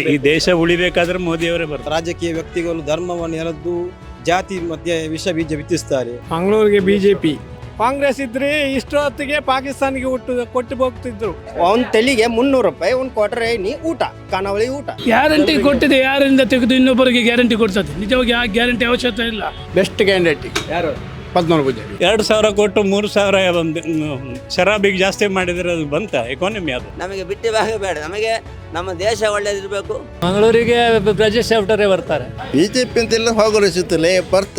ಈ ದೇಶ ಉಳಿಬೇಕಾದ್ರೆ ಮೋದಿಯವರೇ ಬರ್ತಾರೆ. ರಾಜಕೀಯ ವ್ಯಕ್ತಿಗಳು ಧರ್ಮವನ್ನು ಎರೆದು ಜಾತಿ ಮಧ್ಯೆ ವಿಷ ಬೀಜ ಬಿತ್ತಿಸ್ತಾರೆ. ಮಂಗಳೂರಿಗೆ ಬಿಜೆಪಿ. ಕಾಂಗ್ರೆಸ್ ಇದ್ರೆ ಇಷ್ಟು ಹೊತ್ತಿಗೆ ಪಾಕಿಸ್ತಾನಿಗೆ ಹುಟ್ಟು ಕೊಟ್ಟು ಹೋಗ್ತಿದ್ರು. ಅವ್ನ ತಲೆಗೆ ಮುನ್ನೂರು ರೂಪಾಯಿ ಒಂದು ಕ್ವಾರ್ಟರ್ ನೀ ಊಟ ಖಾನಾವಳಿ ಊಟ. ಗ್ಯಾರಂಟಿ ಕೊಟ್ಟಿದೆ ಯಾರಿಂದ ತೆಗೆದು ಇನ್ನೊಬ್ಬರಿಗೆ ಗ್ಯಾರಂಟಿ ಕೊಡ್ತದೆ? ನಿಜವಾಗಿ ಆ ಗ್ಯಾರಂಟಿ ಅವಶ್ಯಕತೆ ಇಲ್ಲ. ಬೆಸ್ಟ್ ಕ್ಯಾಂಡಿಡೇಟ್ ಯಾರು? ಪದ್ಮನಾಭ ಎರಡು ಸಾವಿರ ಕೊಟ್ಟು ಮೂರು ಸಾವಿರ ಒಂದು ಶರಾಬಿಗೆ ಜಾಸ್ತಿ ಮಾಡಿದ್ರೆ ಅದು ಬಂತ ಎಕಾನಮಿ ಅದು. ನಮಗೆ ಬಿಟ್ಟಿ ಭಾಗ ಬೇಡ ನಮಗೆ ನಮ್ಮ ದೇಶ ಒಳ್ಳೇದಿರಬೇಕು. ಮಂಗಳೂರಿಗೆ ಪ್ರಜೆ ಸೆಫ್ಟರೇ ಬರ್ತಾರೆ. ಬಿಜೆಪಿ ಜೆ ಪಿ ಅಂತೆಲ್ಲ ಹೋಗಲಿಸುತ್ತಲೇ ಬರ್ತ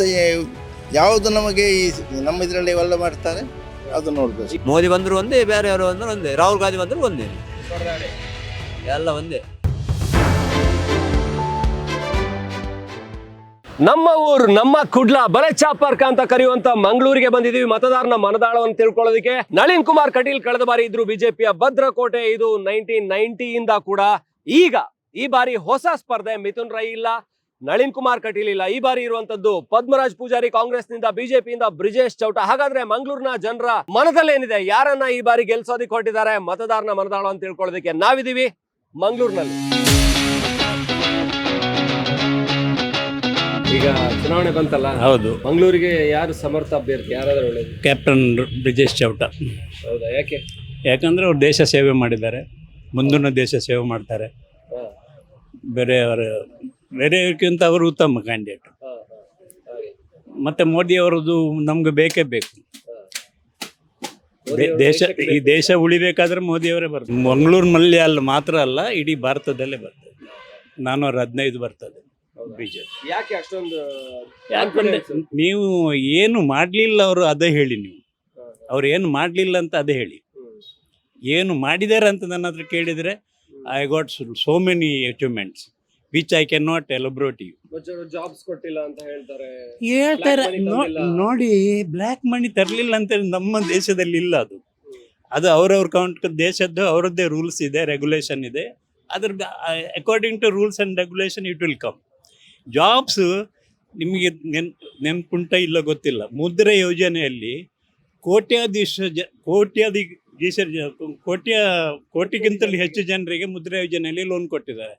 ಯಾವುದು ನಮಗೆ ಈ ನಮ್ಮ ಇದರಲ್ಲಿ ಒಳ್ಳೆ ಮಾಡ್ತಾರೆ ಅದು ನೋಡ್ಬೇಕು. ಮೋದಿ ಬಂದರು ಒಂದೇ ಬೇರೆಯವರು ಬಂದರು ಒಂದೇ ರಾಹುಲ್ ಗಾಂಧಿ ಬಂದರು ಒಂದೇ. ಎಲ್ಲ ಒಂದೇ. ನಮ್ಮ ಊರು, ನಮ್ಮ ಕುಡ್ಲ ಬಲ ಚಾಪರ್ಕ ಅಂತ ಕರೆಯುವಂತ ಮಂಗಳೂರಿಗೆ ಬಂದಿದೀವಿ ಮತದಾರನ ಮನದಾಳವನ್ನು ತಿಳ್ಕೊಳ್ಳೋದಕ್ಕೆ ನಳಿನ್ ಕುಮಾರ್ ಕಟೀಲ್ ಕಳೆದ ಬಾರಿ ಇದ್ರು. ಬಿಜೆಪಿಯ ಭದ್ರಕೋಟೆ ಇದು ನೈನ್ಟೀನ್ ನೈನ್ಟಿಯಿಂದ ಕೂಡ ಈಗ ಈ ಬಾರಿ ಹೊಸ ಸ್ಪರ್ಧೆ ಮಿಥುನ್ ರೈ ಇಲ್ಲ, ನಳಿನ್ ಕುಮಾರ್ ಕಟೀಲ್ ಇಲ್ಲ. ಈ ಬಾರಿ ಇರುವಂತದ್ದು ಪದ್ಮರಾಜ್ ಪೂಜಾರಿ ಕಾಂಗ್ರೆಸ್ ಕಾಂಗ್ರೆಸ್ನಿಂದ, ಬಿಜೆಪಿಯಿಂದ ಬ್ರಿಜೇಶ್ ಚೌಟ. ಹಾಗಾದ್ರೆ ಮಂಗಳೂರಿನ ಜನರ ಮನದಲ್ಲೇನಿದೆ? ಯಾರನ್ನ ಈ ಬಾರಿ ಗೆಲ್ಸೋದಿಕ್ ಹೊರಟಿದ್ದಾರೆ? ಮತದಾರನ ಮನದಾಳವನ್ನು ತಿಳ್ಕೊಳ್ಳೋದಕ್ಕೆ ನಾವಿದೀವಿ ಮಂಗಳೂರಿನಲ್ಲಿ. ಈಗ ಚುನಾವಣೆ ಬಂತಲ್ಲ ಹೌದು. ಮಂಗಳೂರಿಗೆ ಯಾರು ಸಮರ್ಥ ಅಭ್ಯರ್ಥಿ ಯಾರಾದರೂ ಒಳ್ಳೆಯದು ಕ್ಯಾಪ್ಟನ್ ಬ್ರಿಜೇಶ್ ಚೌಟ. ಹೌದಾ ಯಾಕೆ? ಯಾಕಂದ್ರೆ ಅವ್ರು ದೇಶ ಸೇವೆ ಮಾಡಿದ್ದಾರೆ. ಮುಂದಿನ ದೇಶ ಸೇವೆ ಮಾಡ್ತಾರೆ. ಬೇರೆಯವರ ಬೇರೆಯವ್ರಿಗಿಂತ ಅವರು ಉತ್ತಮ ಕ್ಯಾಂಡಿಡೇಟ್ ಮತ್ತೆ ಮೋದಿ ನಮಗೆ ನಮ್ಗೆ ಬೇಕೇ ಬೇಕು. ದೇ- ದೇಶ ಈ ದೇಶ ಉಳಿಬೇಕಾದ್ರೆ ಮೋದಿಯವರೇ ಬರ್ತದೆ. ಮಂಗಳೂರು ಮಲ್ಯ ಅಲ್ಲ ಮಾತ್ರ ಅಲ್ಲ ಇಡೀ ಭಾರತದಲ್ಲೇ ಬರ್ತದೆ. ನಾನ್ನೂರ ಹದಿನೈದು ಬರ್ತದೆ. ಬಿಜೆಪಿ. ಯಾಕೆ ಅಷ್ಟೊಂದು ಯಾಕಂದ್ರೆ ನೀವು ಏನು ಮಾಡ್ಲಿಲ್ಲ ಅವರು ಅದೇ ಹೇಳಿ ನೀವು. ಅವ್ರು ಏನು ಮಾಡ್ಲಿಲ್ಲ ಅಂತ ಅದೇ ಹೇಳಿ. ಏನು ಮಾಡಿದ್ದಾರೆ ಅಂತ ನನ್ನ ಹತ್ರ ಕೇಳಿದರೆ I got so many achievements which I can not elaborate you jobs ಕೊಟ್ಟಿಲ್ಲ ಅಂತ ಹೇಳ್ತಾರೆ. ಹೇಳ್ತಾರೆ. ನೋಡಿ ಬ್ಲ್ಯಾಕ್ ಮನಿ ತರಲಿಲ್ಲ ಅಂತ ನಮ್ಮ ದೇಶದಲ್ಲಿ ಇಲ್ಲ ಅದು. ಅದು ಅವ್ರವ್ರ ಕೌಂಟ್ ದೇಶದ್ದು ಅವರದ್ದೇ ರೂಲ್ಸ್ ಇದೆ ರೆಗ್ಯುಲೇಷನ್ ಇದೆ. ಅದ್ರ according to rules and regulation it will come jobs ನಿಮಗೆ ನೆನ್, ನೆನ್ಪುಂಟ ಇಲ್ಲ ಗೊತ್ತಿಲ್ಲ. ಮುದ್ರೆ ಯೋಜನೆಯಲ್ಲಿ ಕೋಟ್ಯಾಧೀಶ ಜ ಕೋಟ್ಯಾಧೀಶ ಕೋಟ್ಯ, ಕೋಟಿಗಿಂತಲೂ ಹೆಚ್ಚು ಜನರಿಗೆ ಮುದ್ರೆ ಯೋಜನೆಯಲ್ಲಿ ಲೋನ್ ಕೊಟ್ಟಿದ್ದಾರೆ.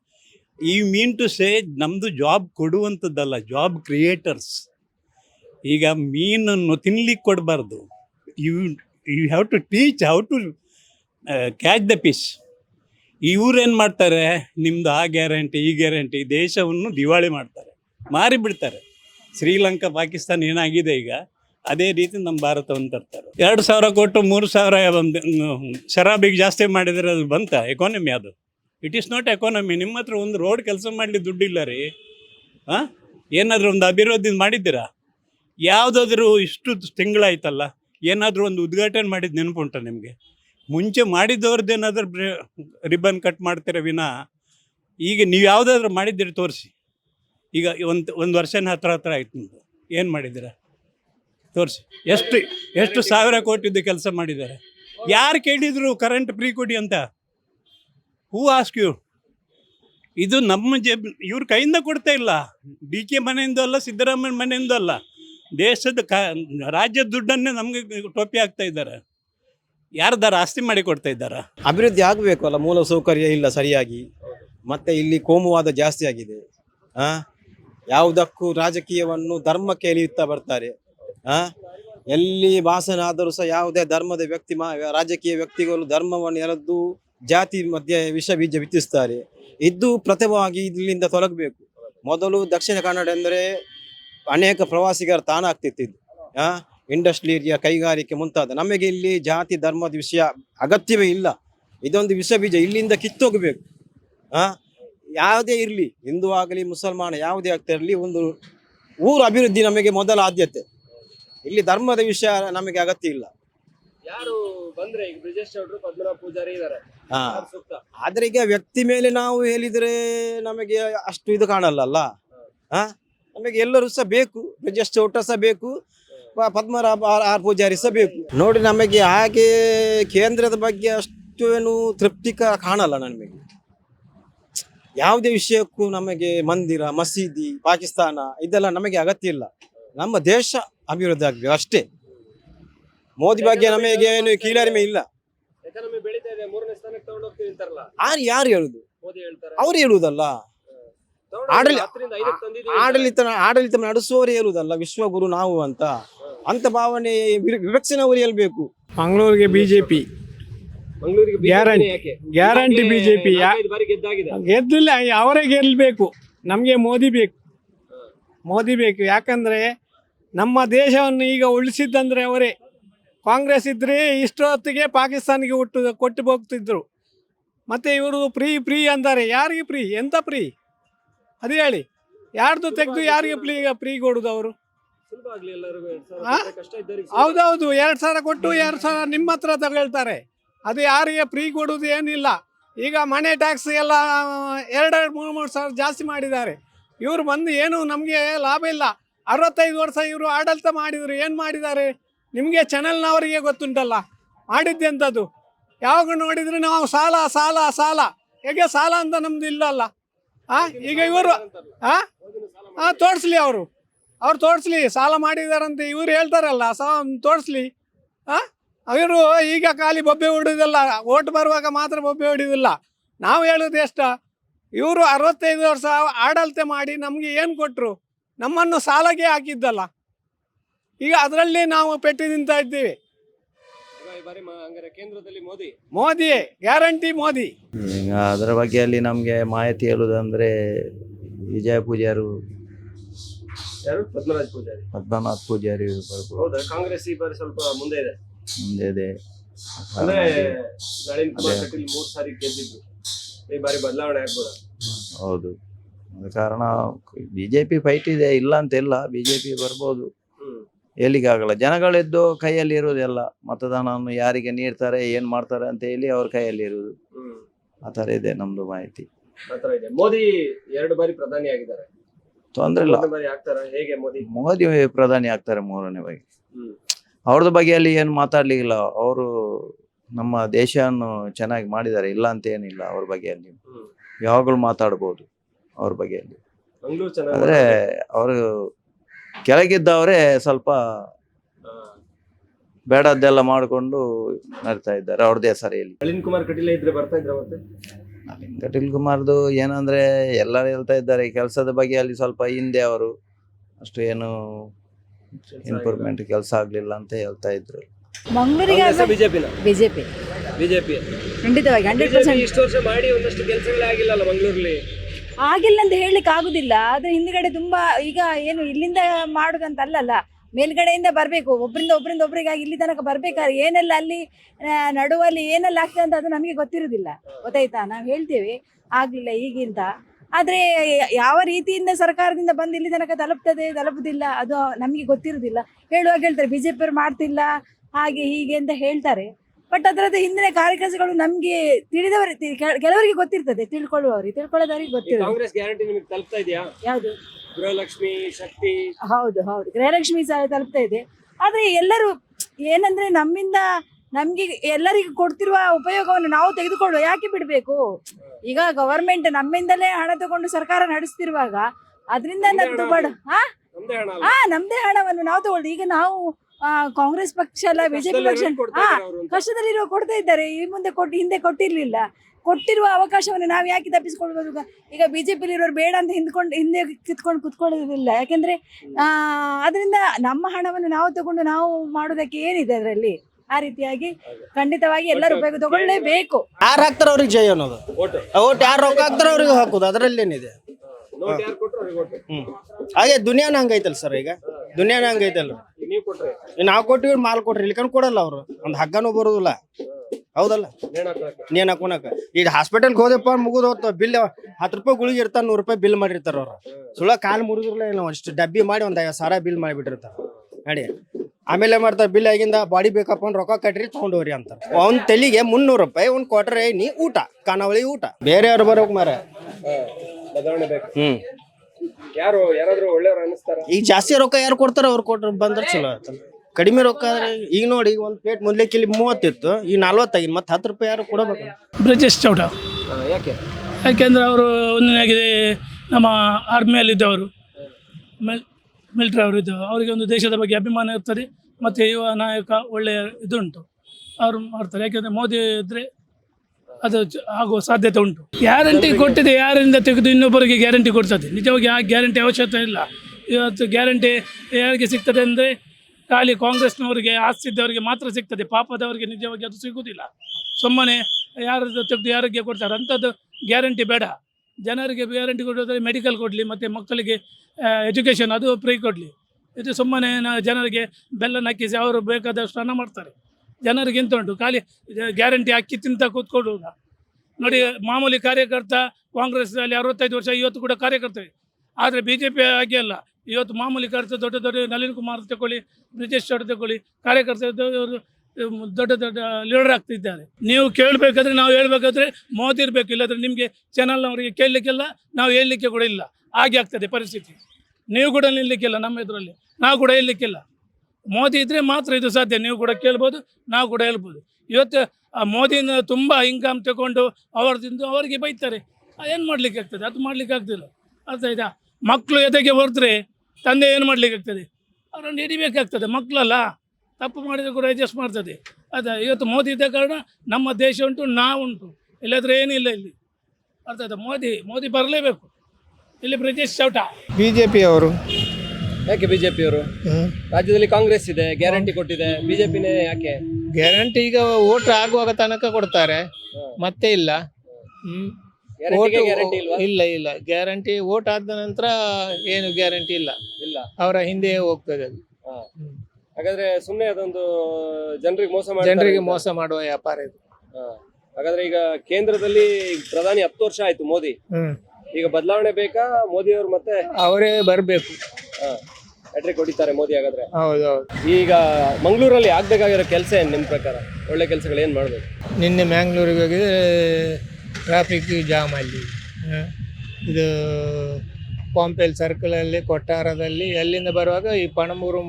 ಈ ಮೀನ್ ಟು ಸೇ ನಮ್ಮದು ಜಾಬ್ ಕೊಡುವಂಥದ್ದಲ್ಲ ಜಾಬ್ ಕ್ರಿಯೇಟರ್ಸ್ ಈಗ ಮೀನನ್ನು ತಿನ್ಲಿಕ್ಕೆ ಕೊಡಬಾರ್ದು. You you have to teach how to catch the fish ಇವ್ರೇನು ಮಾಡ್ತಾರೆ? ನಿಮ್ದು ಆ ಗ್ಯಾರಂಟಿ, ಈ ಗ್ಯಾರಂಟಿ, ದೇಶವನ್ನು ದಿವಾಳಿ ಮಾಡ್ತಾರೆ. ಮಾರಿ ಬಿಡ್ತಾರೆ. ಶ್ರೀಲಂಕಾ, ಪಾಕಿಸ್ತಾನ ಏನಾಗಿದೆ ಈಗ? ಅದೇ ರೀತಿ ನಮ್ಮ ಭಾರತವನ್ನು ತರ್ತಾರೆ. ಎರಡು ಸಾವಿರ ಕೊಟ್ಟು ಮೂರು ಸಾವಿರ ಶರಾಬಿಗೆ ಜಾಸ್ತಿ ಮಾಡಿದರೆ ಅದು ಬಂತ? ಎಕಾನಮಿ ಅದು. ಇಟ್ ಈಸ್ ನಾಟ್ ಎಕಾನಮಿ ನಿಮ್ಮ ಹತ್ರ ಒಂದು ರೋಡ್ ಕೆಲಸ ಮಾಡಲಿ ದುಡ್ಡಿಲ್ಲ ರೀ. ಹಾಂ ಏನಾದರೂ ಒಂದು ಅಭಿವೃದ್ಧಿ ಮಾಡಿದ್ದೀರಾ? ಯಾವುದಾದ್ರೂ ಇಷ್ಟು ತಿಂಗಳಾಯ್ತಲ್ಲ? ಏನಾದರೂ ಒಂದು ಉದ್ಘಾಟನೆ ಮಾಡಿದ ನೆನಪುಂಟ ನಿಮಗೆ? ಮುಂಚೆ ಮಾಡಿದವ್ರದ್ದೇನಾದ್ರೂ ರಿಬ್ಬನ್ ಕಟ್ ಮಾಡ್ತೀರ ವಿನಾ? ಈಗ ನೀವು ಯಾವುದಾದ್ರೂ ಮಾಡಿದ್ದೀರಿ ತೋರಿಸಿ. ಈಗ ಒಂದು ಒಂದು ವರ್ಷನ ಹತ್ರ ಹತ್ರ ಆಯ್ತು ನಿಮ್ಮದು ಏನು ಮಾಡಿದ್ದೀರಾ? ತೋರಿಸಿ. ಎಷ್ಟು ಎಷ್ಟು ಸಾವಿರ ಕೋಟಿದ್ದು ಕೆಲಸ ಮಾಡಿದ್ದಾರೆ? ಯಾರು ಕೇಳಿದ್ರು ಕರೆಂಟ್ ಫ್ರೀ ಕೊಡಿ ಅಂತ? ಹೂ ಆಸ್ಕ್ ಯು ಇದು ನಮ್ಮ ಜೇಬ್, ಇವ್ರ ಕೈಯಿಂದ ಕೊಡ್ತಾ ಇಲ್ಲ. ಡಿ ಕೆ ಮನೆಯಿಂದ ಅಲ್ಲ, ಸಿದ್ದರಾಮಯ್ಯ ಮನೆಯಿಂದ ಅಲ್ಲ. ದೇಶದ ಕ, ರಾಜ್ಯದ ದುಡ್ಡನ್ನೇ ನಮಗೆ ಟೋಪಿ ಆಗ್ತಾ ಇದ್ದಾರೆ. ಯಾರ್ದಾರ ಆಸ್ತಿ ಮಾಡಿ ಕೊಡ್ತಾ ಇದ್ದಾರಾ? ಅಭಿವೃದ್ಧಿ ಆಗಬೇಕು ಅಲ್ಲ, ಮೂಲ ಸೌಕರ್ಯ ಇಲ್ಲ ಸರಿಯಾಗಿ. ಮತ್ತೆ ಇಲ್ಲಿ ಕೋಮುವಾದ ಜಾಸ್ತಿ ಆಗಿದೆ. ಆ? ಯಾವುದಕ್ಕೂ ರಾಜಕೀಯವನ್ನು ಧರ್ಮಕ್ಕೆ ಎಳೆಯುತ್ತಾ ಬರ್ತಾರೆ. ಆ? ಎಲ್ಲಿ ಭಾಷಣ ಆದರೂ ಸಹ ಯಾವುದೇ ಧರ್ಮದ ವ್ಯಕ್ತಿ ರಾಜಕೀಯ ವ್ಯಕ್ತಿಗಳು ಧರ್ಮವನ್ನು ಎರೆದು ಜಾತಿ ಮಧ್ಯೆ ವಿಷ ಬೀಜ ಬಿತ್ತಿಸ್ತಾರೆ. ಇದ್ದು ಪ್ರಥಮವಾಗಿ ಇಲ್ಲಿಂದ ತೊಲಗಬೇಕು. ಮೊದಲು ದಕ್ಷಿಣ ಕನ್ನಡ ಎಂದರೆ ಅನೇಕ ಪ್ರವಾಸಿಗರ ತಾಣ ಆಗ್ತಿತ್ತು ಆ? ಇಂಡಸ್ಟ್ರಿ ಏರಿಯಾ ಕೈಗಾರಿಕೆ ಮುಂತಾದ. ನಮಗೆ ಇಲ್ಲಿ ಜಾತಿ ಧರ್ಮದ ವಿಷಯ ಅಗತ್ಯವೇ ಇಲ್ಲ. ಇದೊಂದು ವಿಷ ಬೀಜ ಇಲ್ಲಿಂದ ಕಿತ್ತೋಗಬೇಕು. ಆ? ಯಾವುದೇ ಇರಲಿ ಹಿಂದೂ ಆಗಲಿ ಮುಸಲ್ಮಾನ ಯಾವುದೇ ಆಗ್ತಾ ಇರಲಿ ಒಂದು ಊರ ಅಭಿವೃದ್ಧಿ ನಮಗೆ ಮೊದಲ ಆದ್ಯತೆ. ಇಲ್ಲಿ ಧರ್ಮದ ವಿಷಯ ನಮಗೆ ಅಗತ್ಯ ಇಲ್ಲ. ಯಾರು ಬಂದ್ರೆ ಈಗ ಬ್ರಿಜೇಶ್ ಪದ್ಮನಾಭ ಪೂಜಾರಿ ಆದ್ರೆ ಈಗ ವ್ಯಕ್ತಿ ಮೇಲೆ ನಾವು ಹೇಳಿದ್ರೆ ನಮಗೆ ಅಷ್ಟು ಇದು ಕಾಣಲ್ಲ ಹಾ. ನಮಗೆ ಎಲ್ಲರೂ ಸಹ ಬೇಕು. ಬ್ರಿಜೇಶ್ ಚೌಟ ಸಹ ಬೇಕು. ಪದ್ಮನಾಭ ಆರ್- ಪೂಜಾರಿಸಬೇಕು ಪೂಜಾರಿ ಸಹ ಬೇಕು ನೋಡಿ ನಮಗೆ ಹಾಗೆ ಕೇಂದ್ರದ ಬಗ್ಗೆ ಅಷ್ಟು ಏನು ತೃಪ್ತಿಕ ಕಾಣಲ್ಲ ನಮಗೆ. ಯಾವುದೇ ವಿಷಯಕ್ಕೂ ನಮಗೆ ಮಂದಿರ ಮಸೀದಿ ಪಾಕಿಸ್ತಾನ ಇದೆಲ್ಲ ನಮಗೆ ಅಗತ್ಯ ಇಲ್ಲ. ನಮ್ಮ ದೇಶ ಅಭಿವೃದ್ಧಿ ಆಗಬೇಕು ಅಷ್ಟೇ. ಮೋದಿ ಬಗ್ಗೆ ನಮಗೆ ಏನು ಕೀಳರಿಮೆ ಇಲ್ಲ. ಯಾರು ಯಾರು ಹೇಳುದು? ಅವ್ರು ಹೇಳುವುದಲ್ಲ ಆಡಳಿತ ಆಡಳಿತ ಆಡಳಿತ ನಡೆಸುವವರು ಹೇಳುವುದಲ್ಲ ವಿಶ್ವಗುರು ನಾವು ಅಂತ. ಅಂತ ಭಾವನೆ ವಿವಕ್ಷಣ ಉರಿಯಲ್ಬೇಕು ಮಂಗಳೂರಿಗೆ ಬಿಜೆಪಿ ಗ್ಯಾರಂಟಿ. ಯಾಕೆ? ಗ್ಯಾರಂಟಿ ಬಿಜೆಪಿ ಗೆದ್ದಿಲ್ಲ ಅವರೇ ಗೆಲ್ಲಬೇಕು ನಮಗೆ ಮೋದಿ ಬೇಕು. ಮೋದಿ ಬೇಕು. ಯಾಕಂದ್ರೆ ನಮ್ಮ ದೇಶವನ್ನು ಈಗ ಉಳಿಸಿದ್ದಂದ್ರೆ ಅವರೇ. ಕಾಂಗ್ರೆಸ್ ಇದ್ರೆ ಇಷ್ಟೊತ್ತಿಗೆ ಪಾಕಿಸ್ತಾನಿಗೆ ಹುಟ್ಟು ಕೊಟ್ಟು ಹೋಗ್ತಿದ್ರು. ಮತ್ತೆ ಇವರು ಫ್ರೀ ಫ್ರೀ ಅಂತಾರೆ ಯಾರಿಗೆ ಫ್ರೀ ಎಂತ ಫ್ರೀ ಅದು ಹೇಳಿ. ಯಾರ್ದು ತೆಗೆದು ಯಾರಿಗೆ ಫ್ರೀ ಫ್ರೀ ಕೊಡುದು ಅವರು? ಹೌದೌದು ಎರಡು ಸಾವಿರ ಕೊಟ್ಟು ಎರಡು ಸಾವಿರ ನಿಮ್ಮ ಹತ್ರ ತಗೊಳ್ತಾರೆ. ಅದು ಯಾರಿಗೆ ಫ್ರೀ ಕೊಡುವುದು ಏನಿಲ್ಲ. ಈಗ ಮನೆ ಟ್ಯಾಕ್ಸ್ ಎಲ್ಲ ಎರಡೆರಡು ಮೂರು ಮೂರು ಸಾವಿರ ಜಾಸ್ತಿ ಮಾಡಿದ್ದಾರೆ. ಇವರು ಬಂದು ಏನು ನಮಗೆ ಲಾಭ ಇಲ್ಲ. ಅರವತ್ತೈದು ವರ್ಷ ಇವರು ಆಡಳಿತ ಮಾಡಿದರು ಏನು ಮಾಡಿದ್ದಾರೆ? ನಿಮಗೆ ಚಾನಲ್ನವರಿಗೆ ಗೊತ್ತುಂಟಲ್ಲ. ಮಾಡಿದ್ದೆಂಥದ್ದು ಯಾವಾಗ ನೋಡಿದ್ರೆ ನಾವು ಸಾಲ ಸಾಲ ಸಾಲ. ಹೇಗೆ ಸಾಲ ಅಂತ ನಮ್ದು ಇಲ್ಲಲ್ಲ. ಆ? ಈಗ ಇವರು ಆ? ಹಾಂ ತೋರಿಸ್ಲಿ ಅವರು. ಅವ್ರು ತೋರಿಸ್ಲಿ ಸಾಲ ಮಾಡಿದಾರಂತೆ ಇವ್ರು ಹೇಳ್ತಾರಲ್ಲ ಸಾ ತೋರಿಸ್ಲಿ. ಹಾಂ ಅವರು ಈಗ ಖಾಲಿ ಬೊಬ್ಬೆ ಹೊಡೆಯೋದಿಲ್ಲ ಓಟ್ ಬರುವಾಗ ಮಾತ್ರ ಬೊಬ್ಬೆ ಹೊಡೆಯೋದಿಲ್ಲ ನಾವು ಹೇಳೋದು ಎಷ್ಟ? ಇವರು ಅರವತ್ತೈದು ವರ್ಷ ಆಡಳಿತ ಮಾಡಿ ನಮಗೆ ಏನು ಕೊಟ್ಟರು ನಮ್ಮನ್ನು ಸಾಲಕ್ಕೆ ಹಾಕಿದ್ದಲ್ಲ. ಈಗ ಅದರಲ್ಲಿ ನಾವು ಪೆಟ್ಟು ನಿಂತ ಇದ್ದೀವಿ. ಕೇಂದ್ರದಲ್ಲಿ ಮೋದಿ. ಮೋದಿ ಗ್ಯಾರಂಟಿ ಮೋದಿ. ಅದರ ಬಗ್ಗೆ ಅಲ್ಲಿ ನಮಗೆ ಮಾಹಿತಿ ಹೇಳುವುದಂದ್ರೆ ವಿಜಯ ಪೂಜಾರು ಯಾರು? ಪದ್ಮರಾಜ್ ಪೂಜಾರಿ. ಪದ್ಮನಾಥ್ ಪೂಜಾರಿ ಬರ್ಬೋದು. ಹೌದಾ? ಕಾಂಗ್ರೆಸ್ ಈ ಬಾರಿ ಸ್ವಲ್ಪ ಮುಂದೆ ಇದೆ. ಮುಂದೆ ಇದೆ. ಅಂದ್ರೆ ನಳಿನ್ ಕುಮಾರ್ ಕಟೀಲ್ ಮೂರ್ ಸಾರಿ ಗೆದ್ದಿದ್ರು ಈ ಬಾರಿ ಬದಲಾವಣೆ ಆಗ್ಬೋದ? ಹೌದು. ಅದ ಕಾರಣ ಬಿಜೆಪಿ ಫೈಟ್ ಇದೆ ಇಲ್ಲ ಅಂತ ಇಲ್ಲ ಬಿಜೆಪಿ ಬರ್ಬೋದು. ಆಗಲ್ಲ ಜನಗಳಿದ್ದು ಕೈಯಲ್ಲಿ ಇರುವುದೆಲ್ಲ ಮತದಾನವನ್ನು ಯಾರಿಗೆ ನೀಡ್ತಾರೆ ಏನ್ ಮಾಡ್ತಾರೆ ಅಂತ ಹೇಳಿ ಅವ್ರ ಕೈಯಲ್ಲಿ ಇರುವುದು. ಆತರ ಆ ಥರ ಇದೆ ನಮ್ದು ಮಾಹಿತಿ. ಆತರ ಇದೆ. ಮೋದಿ ಎರಡು ಬಾರಿ ಪ್ರಧಾನಿ ಆಗಿದ್ದಾರೆ ತೊಂದ್ರೆ ಇಲ್ಲ ಮೋದಿ? ಪ್ರಧಾನಿ ಆಗ್ತಾರೆ ಮೂರನೇ ಬಗ್ಗೆ ಅವ್ರದ್ದು ಬಗ್ಗೆ ಅಲ್ಲಿ ಏನು ಮಾತಾಡ್ಲಿಕ್ಕಿಲ್ಲ ಅವರು ನಮ್ಮ ದೇಶವನ್ನು ಚೆನ್ನಾಗಿ ಮಾಡಿದ್ದಾರೆ. ಇಲ್ಲ ಅಂತ ಏನಿಲ್ಲ ಅವ್ರ ಬಗ್ಗೆ ಅಲ್ಲಿ. ಯಾವಾಗಲೂ ಮಾತಾಡ್ಬೋದು ಅವ್ರ ಬಗ್ಗೆ ಅಲ್ಲಿ. ಚೆನ್ನಾಗಿ ಆದ್ರೆ ಅವರು ಕೆಳಗಿದ್ದವರೇ ಸ್ವಲ್ಪ ಬೇಡದ್ದೆಲ್ಲ ಮಾಡಿಕೊಂಡು ನಡ್ತಾ ಇದ್ದಾರೆ. ಅವ್ರದ್ದೇ ಸರಿಯಲ್ಲಿ. ನಳಿನ್ ಕುಮಾರ್ ಕಟೀಲ ಇದ್ರೆ ಬರ್ತಾ ಇದ್ರ ಮತ್ತೆ? ನಳಿನ್ ಕಟೀಲ್ ಕುಮಾರ್ದು ಏನಂದರೆ ಎಲ್ಲರೂ ಹೇಳ್ತಾ ಇದ್ದಾರೆ ಕೆಲಸದ ಬಗ್ಗೆ ಅಲ್ಲಿ ಸ್ವಲ್ಪ ಹಿಂದೆ ಅವರು ಅಷ್ಟು ಏನು ಇಂಪ್ರೂವ್ಮೆಂಟ್ ಕೆಲಸ ಆಗ್ಲಿಲ್ಲ ಅಂತ ಹೇಳ್ತಾ ಇದ್ರು. ಮಂಗಳೂರಿಗೆ ಬಿಜೆಪಿನ ಬಿಜೆಪಿ ಬಿಜೆಪಿ. ಖಂಡಿತವಾಗಿ ಹಂಡ್ರೆಡ್ ಬಿಜೆಪಿ ಪರ್ಸೆಂಟ್. ಇಷ್ಟು ವರ್ಷ ಮಾಡಿ ಒಂದಷ್ಟು ಕೆಲಸಗಳೇ ಆಗಿಲ್ಲಲ್ಲ ಮಂಗಳೂರಲ್ಲಿ? ಆಗಿಲ್ಲ ಅಂತ ಹೇಳಲಿಕ್ಕೆ ಆಗುದಿಲ್ಲ ಆದ್ರೆ ಹಿಂದ್ಗಡೆ ತುಂಬಾ ಈಗ ಏನು ಇಲ್ಲಿಂದ ಮಾಡುದಂತ ಅಲ್ಲಲ್ಲ ಮೇಲ್ಗಡೆಯಿಂದ ಬರಬೇಕು ಒಬ್ಬರಿಂದ ಒಬ್ಬರಿಂದ ಒಬ್ಬರಿಗಾಗಿ ಇಲ್ಲಿ ತನಕ ಬರ್ಬೇಕಾದ್ರೆ ಏನೆಲ್ಲ ಅಲ್ಲಿ ನಡುವಲ್ಲಿ ಏನೆಲ್ಲ ಆಗ್ತದೆ ಅಂತ ಅದು ನಮಗೆ ಗೊತ್ತಿರೋದಿಲ್ಲ. ಗೊತ್ತಾಯ್ತಾ? ನಾವು ಹೇಳ್ತೇವೆ ಆಗಲಿಲ್ಲ ಈಗಿಂತ. ಆದ್ರೆ ಯಾವ ರೀತಿಯಿಂದ ಸರ್ಕಾರದಿಂದ ಬಂದು ಇಲ್ಲಿ ತನಕ ತಲುಪ್ತದೆ ತಲುಪುದಿಲ್ಲ ಅದು ನಮಗೆ ಗೊತ್ತಿರೋದಿಲ್ಲ. ಹೇಳುವಾಗ ಹೇಳ್ತಾರೆ ಬಿಜೆಪಿ ಅವ್ರು ಮಾಡ್ತಿಲ್ಲ ಹಾಗೆ ಹೀಗೆ ಅಂತ ಹೇಳ್ತಾರೆ. ಬಟ್ ಅದರದ್ದು ಹಿಂದಿನ ಕಾರ್ಯಕರ್ತಗಳು ನಮಗೆ ತಿಳಿದವರ ತಿ- ಕೆಲವರಿಗೆ ಗೊತ್ತಿರ್ತದೆ ತಿಳ್ಕೊಳ್ಳುವವರಿಗೆ ತಿಳ್ಕೊಳ್ಳೋದವರಿಗೆ ಈ ಗೊತ್ತಿರೋದು ಕಾಂಗ್ರೆಸ್ ಗ್ಯಾರಂಟಿ ನಿಮಗೆ ತಲುಪ್ತಾ ಇದೆಯಾ? ಯಾವುದು? ಗೃಹಲಕ್ಷ್ಮಿ ಶಕ್ತಿ. ಹೌದು ಹೌದು. ಗೃಹಲಕ್ಷ್ಮಿ ಸಹ ತಲುಪ್ತಾ ಇದೆ. ಆದ್ರೆ ಎಲ್ಲರೂ ಏನಂದ್ರೆ ನಮ್ಮಿಂದ ನಮ್ಗೆ ಎಲ್ಲರಿಗೂ ಕೊಡ್ತಿರುವ ಉಪಯೋಗವನ್ನು ನಾವು ತೆಗೆದುಕೊಳ್ಳುವ ಯಾಕೆ ಬಿಡಬೇಕು? ಈಗ ಗವರ್ಮೆಂಟ್ ನಮ್ಮಿಂದಲೇ ಹಣ ತಗೊಂಡು ಸರ್ಕಾರ ನಡೆಸ್ತಿರುವಾಗ ಅದರಿಂದ ನಮ್ದೇ ಬಡ ಹಾ ಹಾ ನಮ್ದೇ ಹಣವನ್ನು ನಾವು ತಗೊಳ್ಳಿ. ಈಗ ನಾವು ಆ, ಕಾಂಗ್ರೆಸ್ ಪಕ್ಷ ಅಲ್ಲ ಬಿಜೆಪಿ ಪಕ್ಷ ಹಾ. ಕಷ್ಟದಲ್ಲಿರುವ ಕೊಡ್ತಾ ಇದ್ದಾರೆ. ಈ ಮುಂದೆ ಕೊಟ್ಟು ಹಿಂದೆ ಕೊಟ್ಟಿರ್ಲಿಲ್ಲ. ಕೊಟ್ಟಿರುವ ಅವಕಾಶವನ್ನು ನಾವು ಯಾಕೆ ತಪ್ಪಿಸ್ಕೊಳ್ಬೋದು ಈಗ- ಬಿ ಜೆ ಇರೋರು ಬೇಡ ಅಂತ ಹಿಂದ್ಕೊಂಡು ಹಿಂದೆ ಕಿತ್ಕೊಂಡು ಕುತ್ಕೊಳ್ಳೋದಿಲ್ಲ. ಯಾಕೆಂದ್ರೆ ಆ ಅದರಿಂದ ನಮ್ಮ ಹಣವನ್ನು ನಾವು ತಗೊಂಡು ನಾವು ಮಾಡೋದಕ್ಕೆ ಏನಿದೆ ಅದರಲ್ಲಿ? ಆ ರೀತಿಯಾಗಿ ಖಂಡಿತವಾಗಿ ಎಲ್ಲರೂ ಉಪಯೋಗ ತಗೊಳ್ಳೇಬೇಕು. ಯಾರು ಹಾಕ್ತಾರ ಅವ್ರಿಗೆ ಜಯ ಅನ್ನೋದು? ಓಟು ಓಟ್ ಯಾರು ರೊಕ್ಕ ಹಾಕ್ತಾರ ಅವ್ರಿಗೆ ಹಾಕೋದು. ಅದರಲ್ಲಿ ಏನಿದೆ? ಯಾರು ಕೊಟ್ರು ಅವ್ರಿಗೆ ಓಟು ಹ್ಮ್. ಹಾಗೆ ದುನಿಯಾನ ಹಂಗೈತಲ್ಲ ಸರ್ ಈಗ? ದುನಿಯಾನ ಹಂಗೈತಲ್ಲ. ನಾವು ಕೊಟ್ಟಿವಿ ಮಾಲ್ ಕೊಟ್ರಿ ಇಲ್ಲಿಕನ್ ಕೊಡಲ್ಲ ಅವರು. ಒಂದು ಹಗ್ಗನೂ ಬರೋದಿಲ್ಲ. ಹೌದಲ್ಲ? ನೇಣ್ ಹಾಕೋಣಕ ಈಗ ಹಾಸ್ಪಿಟಲ್ಗೆ ಹೋದಪ್ಪ ಮುಗಿದು ಹೋಗ್ತಾವ ಬಿಲ್ ಹತ್ತು ರೂಪಾಯಿ ಗುಳಿಗೆ ಇರ್ತಾರ ನೂರು ರೂಪಾಯಿ ಬಿಲ್ ಮಾಡಿರ್ತಾರ ಅವ್ರು. ಸುಳ್ಳ ಕಾಲು ಮುರಿದ್ರಲ್ಲ ಏನೋ ಅಷ್ಟು ಡಬ್ಬಿ ಮಾಡಿ ಒಂದು ಐವತ್ತು ಸಾವಿರ ಬಿಲ್ ಮಾಡಿಬಿಟ್ಟಿರ್ತಾರ. ನಡಿ ಆಮೇಲೆ ಮಾಡ್ತಾರೆ ಬಿಲ್ ಆಗಿಂದ ಬಾಡಿ ಬೇಕಪ್ಪ ಅಂದ್ರೆ ರೊಕ್ಕ ಕಟ್ರಿ ತಗೊಂಡೋರಿ ಅಂತ ಅವ್ನ ತಲೆಗೆ ಮುನ್ನೂರು ರೂಪಾಯಿ ಒಂದು ಕ್ವಾರ್ಟರ್ ನೀ ಊಟ ಖಾನಾವಳಿ ಊಟ. ಬೇರೆ ಯಾರು ಬರೋಕ್ ಮಾರ ಹ್ಮ್. ಯಾರು ಯಾರಾದ್ರೂ ಒಳ್ಳೆಯವ್ರು ಅನಿಸ್ತಾರ ಈಗ ಜಾಸ್ತಿ ರೊಕ್ಕ ಯಾರು ಕೊಡ್ತಾರ ಅವ್ರು ಕೊಟ್ರ ಬಂದ್ರೆ ಚಲೋ ಆಯ್ತಲ್ಲ. ಕಡಿಮೆ ರೊಕ್ಕ ಆದ್ರೆ ಈಗ ನೋಡಿ ಒಂದು ಪ್ಲೇಟ್ ಮೊದ್ಲೇಕ್ ಕಿಲಿ ಮೂವತ್ತಿತ್ತು ಈಗ ನಲ್ವತ್ತಾಗಿ ಮತ್ತೆ ಹತ್ತು ರೂಪಾಯಿ ಯಾರು ಕೊಡಬೇಕು? ಬ್ರಿಜೇಶ್ ಚೌಟ ಯಾಕೆ? ಯಾಕೆಂದ್ರೆ ಅವರು ಒಂದನೇಗಿದೆ ನಮ್ಮ ಆರ್ಮಿಯಲ್ಲಿದ್ದವರು ಮಿಲ್ ಮಿಲಿಟ್ರಿ ಅವರು ಇದ್ದವರು. ಅವರಿಗೆ ಒಂದು ದೇಶದ ಬಗ್ಗೆ ಅಭಿಮಾನ ಇರ್ತದೆ ಮತ್ತು ಯುವ ನಾಯಕ ಒಳ್ಳೆಯ ಇದುಂಟು. ಅವರು ಮಾಡ್ತಾರೆ. ಯಾಕೆಂದರೆ ಮೋದಿ ಇದ್ದರೆ ಅದು ಆಗುವ ಸಾಧ್ಯತೆ ಉಂಟು. ಗ್ಯಾರಂಟಿ ಕೊಟ್ಟಿದೆ ಯಾರಿಂದ ತೆಗೆದು ಇನ್ನೊಬ್ಬರಿಗೆ ಗ್ಯಾರಂಟಿ ಕೊಡ್ತದೆ. ನಿಜವಾಗಿ ಆ ಗ್ಯಾರಂಟಿ ಅವಶ್ಯಕತೆ ಇಲ್ಲ. ಇವತ್ತು ಗ್ಯಾರಂಟಿ ಯಾರಿಗೆ ಸಿಗ್ತದೆ ಅಂದರೆ ಖಾಲಿ ಕಾಂಗ್ರೆಸ್ನವರಿಗೆ ಆಸ್ತಿ ಇದ್ದವರಿಗೆ ಮಾತ್ರ ಸಿಗ್ತದೆ. ಪಾಪದವರಿಗೆ ನಿಜವಾಗಿ ಅದು ಸಿಗುವುದಿಲ್ಲ. ಸುಮ್ಮನೆ ಯಾರದ್ದು ತೆಗೆದು ಯಾರಿಗೆ ಕೊಡ್ತಾರೆ ಅಂಥದ್ದು ಗ್ಯಾರಂಟಿ ಬೇಡ. ಜನರಿಗೆ ಗ್ಯಾರಂಟಿ ಕೊಡೋದ್ರೆ ಮೆಡಿಕಲ್ ಕೊಡಲಿ, ಮತ್ತು ಮಕ್ಕಳಿಗೆ ಎಜುಕೇಷನ್ ಅದು ಫ್ರೀ ಕೊಡಲಿ. ಇದು ಸುಮ್ಮನೆ ಜನರಿಗೆ ಬೆಲ್ಲ ನಕ್ಕಿಸಿ ಅವರು ಬೇಕಾದಷ್ಟು ಹಣ ಮಾಡ್ತಾರೆ. ಜನರಿಗೆ ಉಂಟು? ಖಾಲಿ ಗ್ಯಾರಂಟಿ ಅಕ್ಕಿ ತಿಂತ ಕೂತ್ಕೊಳ್ಳೋಣ ನೋಡಿ, ಮಾಮೂಲಿ ಕಾರ್ಯಕರ್ತ ಕಾಂಗ್ರೆಸ್ನಲ್ಲಿ ಅರವತ್ತೈದು ವರ್ಷ ಇವತ್ತು ಕೂಡ ಕಾರ್ಯಕರ್ತವೆ ಆದರೆ ಬಿ ಜೆ ಪಿ ಹಾಗೆ ಅಲ್ಲ. ಇವತ್ತು ಮಾಮೂಲಿ ಕಾರ್ಯ ದೊಡ್ಡ ದೊಡ್ಡ ನಳಿನ್ ಕುಮಾರ್ ತಗೊಳ್ಳಿ, ಬ್ರಿಜೇಶ್ ಚೌಡ ತಗೊಳ್ಳಿ ಕಾರ್ಯಕರ್ತರು ದೊಡ್ಡ ದೊಡ್ಡ ಲೀಡರ್ ಆಗ್ತಿದ್ದಾರೆ. ನೀವು ಕೇಳಬೇಕಾದ್ರೆ ನಾವು ಹೇಳಬೇಕಾದ್ರೆ ಮೋದಿ ಇರಬೇಕು, ಇಲ್ಲಾದ್ರೆ ನಿಮಗೆ ಚಾನಲ್ನವರಿಗೆ ಕೇಳಲಿಕ್ಕೆಲ್ಲ, ನಾವು ಹೇಳಲಿಕ್ಕೆ ಕೂಡ ಇಲ್ಲ. ಹಾಗೆ ಆಗ್ತದೆ ಪರಿಸ್ಥಿತಿ. ನೀವು ಕೂಡ ನಿಲ್ಲಿಕ್ಕಿಲ್ಲ ನಮ್ಮ ಇದರಲ್ಲಿ ನಾವು ಕೂಡ ಹೇಳಲಿಕ್ಕಿಲ್ಲ. ಮೋದಿ ಇದ್ರೆ ಮಾತ್ರ ಇದು ಸಾಧ್ಯ, ನೀವು ಕೂಡ ಕೇಳ್ಬೋದು, ನಾವು ಕೂಡ ಹೇಳ್ಬೋದು. ಇವತ್ತು ಆ ಮೋದಿಯಿಂದ ತುಂಬ ಇನ್ಕಮ್ ತಗೊಂಡು ಅವರದಿಂದ ಅವರಿಗೆ ಬೈತಾರೆ. ಏನು ಮಾಡಲಿಕ್ಕೆ ಆಗ್ತದೆ ಅದು ಮಾಡಲಿಕ್ಕೆ ಆಗ್ತಿಲ್ಲ ಅರ್ಥ ಆಯ್ತಾ? ಮಕ್ಕಳು ಎದೆಗೆ ಹೊರದ್ರೆ ತಂದೆ ಏನು ಮಾಡಲಿಕ್ಕಾಗ್ತದೆ? ಅವರನ್ನು ಹಿಡಿಬೇಕಾಗ್ತದೆ. ಮಕ್ಕಳಲ್ಲ ತಪ್ಪು ಮಾಡಿದ ಕೂಡ ಅಡ್ಜಸ್ಟ್ ಮಾಡ್ತದೆ. ಅದ ಇವತ್ತು ಮೋದಿ ಇದ್ದ ಕಾರಣ ನಮ್ಮ ದೇಶ ಉಂಟು ನಾವು ಉಂಟು ಇಲ್ಲದ್ರೆ ಏನಿಲ್ಲ ಇಲ್ಲಿ ಅರ್ಥ ಮೋದಿ ಮೋದಿ ಬರಲೇಬೇಕು. ಇಲ್ಲಿ ಬ್ರಿಜೇಶ್ ಚೌಟ. ಬಿ ಜೆ ಪಿಯವರು ಯಾಕೆ ಬಿಜೆಪಿ ಅವರು? ರಾಜ್ಯದಲ್ಲಿ ಕಾಂಗ್ರೆಸ್ ಇದೆ ಗ್ಯಾರಂಟಿ ಕೊಟ್ಟಿದೆ. ಬಿಜೆಪಿನೇ ಯಾಕೆ? ಗ್ಯಾರಂಟಿ ಈಗ ಓಟ್ ಆಗುವಾಗ ತನಕ ಕೊಡ್ತಾರೆ. ಮತ್ತೆ ಇಲ್ಲ. ಗ್ಯಾರಂಟಿಗೆ Vote- ಗ್ಯಾರಂಟಿ ಇಲ್ವಾ? ಇಲ್ಲ ಇಲ್ಲ. ಗ್ಯಾರಂಟಿ ಓಟ್ ಆದ ನಂತರ ಏನು ಗ್ಯಾರಂಟಿ ಇಲ್ಲ. ಇಲ್ಲ. ಅವರ ಹಿಂದೆ ಹೋಗ್ತದೆ ಅದು. ಹಾ. ಹಾಗಾದ್ರೆ ಸುಮ್ಮನೆ ಅದೊಂದು ಜನರಿಗೆ ಮೋಸ ಮಾಡ್ತಾರೆ ಜನರಿಗೆ ಮೋಸ ಮಾಡುವ ವ್ಯಾಪಾರ ಇದು. ಹಾ. ಹಾಗಾದ್ರೆ ಈಗ ಕೇಂದ್ರದಲ್ಲಿ ಪ್ರಧಾನಿ ಹತ್ತು ವರ್ಷ ಆಯ್ತು ಮೋದಿ. ಹ್ಮ್. ಈಗ ಬದಲಾವಣೆ ಬೇಕಾ? ಮೋದಿ ಅವರು ಮತ್ತೆ? ಅವರೇ ಬರಬೇಕು. ಹ್ಯಾಟ್ರಿಕ್ ಹೊಡಿತಾರೆ ಮೋದಿ ಹಾಗಾದ್ರೆ. ಹೌದೌದು. ಈಗ ಮಂಗಳೂರಲ್ಲಿ ಆಗ್ಬೇಕಾಗಿರೋ ಕೆಲಸ ಏನ್ ನಿಮ್ ಪ್ರಕಾರ? ಒಳ್ಳೆ ಕೆಲಸಗಳು ಏನ್ ಮಾಡ್ಬೇಕು? ನಿನ್ನೆ ಮ್ಯಾಂಗ್ಳೂರಿಗೆ ಹೋಗಿದ್ರೆ ಟ್ರಾಫಿಕ್ ಜಾಮ್ ಅಲ್ಲಿ. ಇದು ಪಾಂಪೆಲ್ ಸರ್ಕಲಲ್ಲಿ ಕೊಟ್ಟಾರದಲ್ಲಿ ಅಲ್ಲಿಂದ ಬರುವಾಗ ಈ ಪಣಮೂರು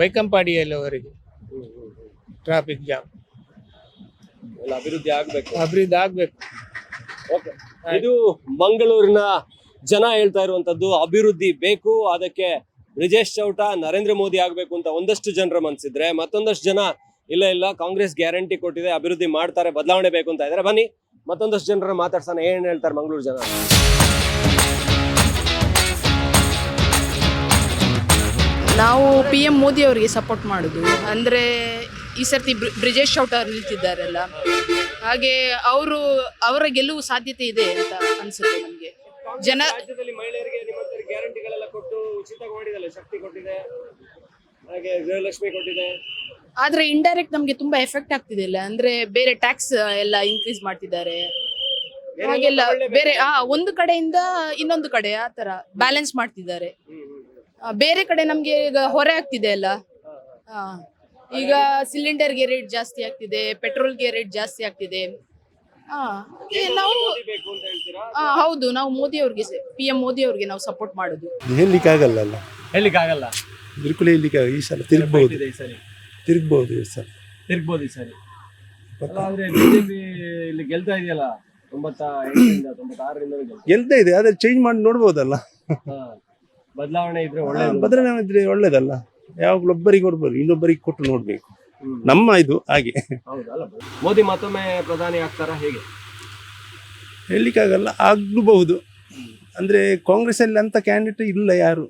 ಬೈಕಂಪಾಡಿಯಲ್ಲಿವರೆಗೆ ಟ್ರಾಫಿಕ್ ಜಾಮ್ ಅಭಿವೃದ್ಧಿ ಆಗಬೇಕು. ಅಭಿವೃದ್ಧಿ ಆಗಬೇಕು. ಓಕೆ ಇದು ಮಂಗಳೂರಿನ ಜನ ಹೇಳ್ತಾ ಇರುವಂತದ್ದು ಅಭಿವೃದ್ಧಿ ಬೇಕು ಅದಕ್ಕೆ ಬ್ರಿಜೇಶ್ ಚೌಟ ನರೇಂದ್ರ ಮೋದಿ ಆಗಬೇಕು ಅಂತ ಒಂದಷ್ಟು ಜನರ ಮನಸ್ಸಿದ್ರೆ ಮತ್ತೊಂದಷ್ಟು ಜನ ಇಲ್ಲ ಇಲ್ಲ ಕಾಂಗ್ರೆಸ್ ಗ್ಯಾರಂಟಿ ಕೊಟ್ಟಿದೆ ಅಭಿವೃದ್ಧಿ ಮಾಡ್ತಾರೆ ಬದಲಾವಣೆ ಬೇಕು ಅಂತ ಇದ್ದಾರೆ. ಬನ್ನಿ. ಮತ್ತೊಂದಷ್ಟು ಜನರ ಮಾತಾಡ್ಸೋಣ. ಏನು ಹೇಳ್ತಾರೆ ಮಂಗಳೂರು ಜನ? ನಾವು ಪಿ ಎಂ ಮೋದಿ ಅವರಿಗೆ ಸಪೋರ್ಟ್ ಮಾಡೋದು. ಅಂದರೆ ಈ ಸರ್ತಿ ಬ್ರಿಜೇಶ್ ಶೌಟ್ ಅವರು ನಿಲ್ತಿದ್ದಾರಲ್ಲ. ಹಾಗೆ ಅವರು ಅವರ ಗೆಲುವು ಸಾಧ್ಯತೆ ಇದೆ ಅಂತ ಅನ್ಸುತ್ತೆ ನಮಗೆ. ಜನ ಮಹಿಳೆಯರಿಗೆ ಗ್ಯಾರಂಟಿಗಳೆಲ್ಲ ಕೊಟ್ಟು ಉಚಿತ ಮಾಡಿದಲ್ಲ ಶಕ್ತಿ ಕೊಟ್ಟಿದೆ. ಹಾಗೆ ಗೃಹಲಕ್ಷ್ಮಿ ಕೊಟ್ಟಿದೆ. ಆದ್ರೆ ಇಂಡೈರೆಕ್ಟ್ ನಮಗೆ ತುಂಬಾ ಎಫೆಕ್ಟ್ ಆಗ್ತಿದೆ ಅಲ್ಲ ಅಂದ್ರೆ ಬೇರೆ ಟ್ಯಾಕ್ಸ್ ಎಲ್ಲ ಇನ್ಕ್ರೀಸ್ ಮಾಡ್ತಿದ್ದಾರೆ. ಹಾಗೆಲ್ಲ ಬೇರೆ ಆ ಒಂದು ಕಡೆಯಿಂದ ಇನ್ನೊಂದು ಕಡೆ ಆ ತರ ಬ್ಯಾಲೆನ್ಸ್ ಮಾಡ್ತಿದ್ದಾರೆ. ಆ, ಬೇರೆ ಕಡೆ ನಮ್ಗೆ ಈಗ ಹೊರೆ ಆಗ್ತಿದೆ ಅಲ್ಲ. ಆ, ಈಗ ಸಿಲಿಂಡರ್ಗೆ ರೇಟ್ ಜಾಸ್ತಿ ಆಗ್ತಿದೆ ಪೆಟ್ರೋಲ್ಗೆ ರೇಟ್ ಜಾಸ್ತಿ ಆಗ್ತಿದೆ. ಆ, ನಾವು ಮೋದಿ ಬೇಕು ಅಂತ ಹೇಳ್ತೀರಾ? ಆ, ಹೌದು ನಾವು ಮೋದಿ ಅವ್ರಿಗೆ ಪಿ ಎಂ ಮೋದಿ ಅವ್ರಿಗೆ ನಾವು ಸಪೋರ್ಟ್ ಮಾಡೋದು. ಹೇಳಲಿಕ್ಕಾಗಲ್ಲ ಅಲ್ಲ? ಹೇಳಿಕ್ ಆಗಲ್ಲ ಬಿಲ್ಕುಲ್ ಇಲ್ಲಿಗೆ ಈ ಸಲ ತಿರುಗ್ಬಹುದು ತಿರುಗ್ಬೋದು ಸರಿ. ತಿರುಗ್ಬಹುದು ಈ ಸಲ. ತಿರುಗ್ಬೋದು ಈ ಸರಿ. ಅಲ್ಲ ಆದ್ರೆ ಬಿಜೆಪಿ ಇಲ್ಲಿ ಗೆಲ್ತಾ ಇದೆಯಲ್ಲ? ತೊಂಬತ್ತ ಎಂಟರಿಂದ ತೊಂಬತ್ತಾರರಿಂದ ಗೆಲ್ತಾ ಇದೆ. ಆದ್ರೆ ಚೇಂಜ್ ಮಾಡಿ ನೋಡ್ಬೋದಲ್ಲ. ಬದಲಾವಣೆ ಇದ್ರೆ ಒಳ್ಳೇದು ಬದಲಾವಣೆ ಇದ್ರೆ ಒಳ್ಳೇದಲ್ಲ. ಯಾವಾಗಲೂ ಒಬ್ಬರಿಗೆ ಕೊಡ್ಬೋದು ಇನ್ನೊಬ್ಬರಿಗೆ ಕೊಟ್ಟು ನೋಡ್ಬೇಕು. ನಮ್ಮ ಇದು ಹಾಗೆ. ಮೋದಿ ಮತ್ತೊಮ್ಮೆ ಪ್ರಧಾನಿ ಆಗ್ತಾರ ಹೇಗೆ? ಹೇಳಲಿಕ್ಕಾಗಲ್ಲ ಆಗಬಹುದು. ಅಂದ್ರೆ ಕಾಂಗ್ರೆಸ್ ಅಲ್ಲಿ ಅಂತ ಕ್ಯಾಂಡಿಡೇಟ್ ಇಲ್ಲ ಯಾರು?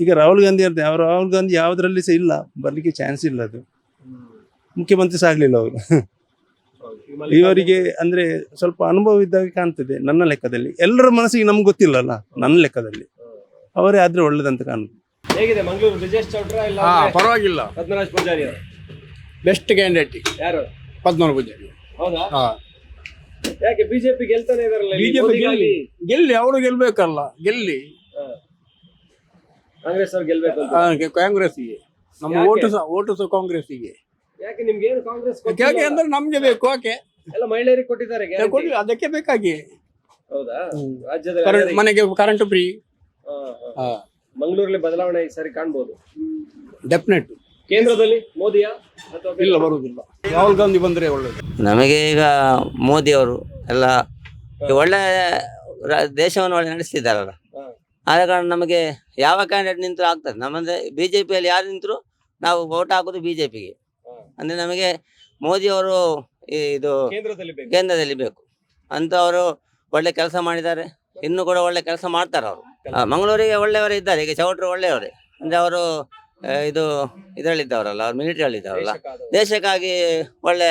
ಈಗ ರಾಹುಲ್ ಗಾಂಧಿ ಅಂತ ಅವ್ರು ರಾಹುಲ್ ಗಾಂಧಿ ಯಾವ್ದ್ರಲ್ಲಿ ಸಹ ಇಲ್ಲ ಬರ್ಲಿಕ್ಕೆ ಚಾನ್ಸ್ ಇಲ್ಲ ಅದು. ಮುಖ್ಯಮಂತ್ರಿ ಸಹ ಆಗ್ಲಿಲ್ಲ ಅವರು. ಇವರಿಗೆ ಅಂದ್ರೆ ಸ್ವಲ್ಪ ಅನುಭವ ಇದ್ದಾಗ ಕಾಣ್ತದೆ ನನ್ನ ಲೆಕ್ಕದಲ್ಲಿ. ಎಲ್ಲರ ಮನಸ್ಸಿಗೆ ನಮ್ಗೆ ಗೊತ್ತಿಲ್ಲಲ್ಲ ನನ್ನ ಲೆಕ್ಕದಲ್ಲಿ. ಅವರೇ ಆದ್ರೆ ಒಳ್ಳೇದಂತ ಕಾಣುತ್ತೆ ಹೇಗಿದೆ ಮಂಗಳೂರು ಬ್ರಿಜೇಶ್ ಚೌಟ್ರ ಇಲ್ಲ ಹಾ ಪರವಾಗಿಲ್ಲ. ಪದ್ಮರಾಜ್ ಪೂಜಾರಿ ಅವರು? ಬೆಸ್ಟ್ ಕ್ಯಾಂಡಿಡೇಟ್ ಯಾರು? ಪದ್ಮನಾಭ ಪೂಜಾರಿ. ಹೌದಾ? ಹಾ. ಯಾಕೆ ಬಿಜೆಪಿ ಗೆಲ್ತಾನೆ ಇದಾರಲ್ಲ? ಬಿಜೆಪಿ ಗೆಲ್ಲಿ ಗೆಲ್ಲಿ ಅವರು ಗೆಲ್ಬೇಕಲ್ಲ ಗೆಲ್ಲಿ. ಕಾಂಗ್ರೆಸ್ ಅವ್ರು ಗೆಲ್ಬೇಕು ಅಂತ. ಕಾಂಗ್ರೆಸ್ಗೆ ನಮ್ಮ ಯಾಕೆ? ಓಟು ಸಹ ಓಟು ಸಹ ಕಾಂಗ್ರೆಸ್ಸಿಗೆ. ಯಾಕೆ ನಿಮ್ಗೆ ಏನು ಕಾಂಗ್ರೆಸ್ ಯಾಕೆ ಅಂದ್ರೆ ನಮ್ಗೆ ಬೇಕು ಯಾಕೆ? ಎಲ್ಲ ಮಹಿಳೆಯರಿಗೆ ಕೊಟ್ಟಿದ್ದಾರೆ guarantee. ಕೊಡ್ಲಿ ಅದಕ್ಕೆ ಬೇಕಾಗಿ. ಹೌದಾ. ರಾಜ್ಯದ ಕರೆಂಟ್ ಮನೆಗೆ ಕರೆಂಟ್ ಫ್ರೀ ಮಂಗಳೂರಲ್ಲಿ ಬದಲಾವಣೆ ಈ ಸರಿ ಕಾಣ್ಬೋದು. ಡೆಫಿನೆಟ್ ಕೇಂದ್ರದಲ್ಲಿ ಮೋದಿಯಾ ಅಥವಾ ಬೇರೆ? ಇಲ್ಲ ಬರುವುದಿಲ್ಲ. ರಾಹುಲ್ ಗಾಂಧಿ ಬಂದ್ರೆ ಒಳ್ಳೇದು. ನಮಗೆ ಈಗ ಮೋದಿ ಅವರು ಎಲ್ಲ ಒಳ್ಳೆ ರ- ದೇಶವನ್ನು ಒಳ್ಳೆ ನಡೆಸ್ತಿದ್ದಾರಲ್ಲ. ಆದ ಕಾರಣ ನಮಗೆ ಯಾವ ಕ್ಯಾಂಡಿಡೇಟ್ ನಿಂತರೂ ಆಗ್ತದೆ. ನಮ್ಮಂದ್ರೆ ಬಿ ಜೆ ಪಿಯಲ್ಲಿ ಯಾರು ನಿಂತರೂ ನಾವು ವೋಟ್ ಹಾಕೋದು ಬಿ ಜೆ ಪಿಗೆ ಅಂದರೆ ನಮಗೆ ಮೋದಿಯವರು ಈ ಇದು ಕೇಂದ್ರದಲ್ಲಿ ಬೇಕು. ಅಂತ ಅವರು ಒಳ್ಳೆ ಕೆಲಸ ಮಾಡಿದ್ದಾರೆ. ಇನ್ನು ಕೂಡ ಒಳ್ಳೆ ಕೆಲಸ ಮಾಡ್ತಾರೆ ಅವರು. ಮಂಗಳೂರಿಗೆ ಒಳ್ಳೆಯವರೇ ಇದ್ದಾರೆ. ಈಗ ಚೌಟ್ರು ಒಳ್ಳೆಯವರೇ. ಅಂದರೆ ಅವರು ಇದು ಇದರಲ್ಲಿದ್ದವರಲ್ಲ ಅವ್ರು ಮಿಲಿಟರಿಯಲ್ಲಿದ್ದವರಲ್ಲ. ದೇಶಕ್ಕಾಗಿ ಒಳ್ಳೆ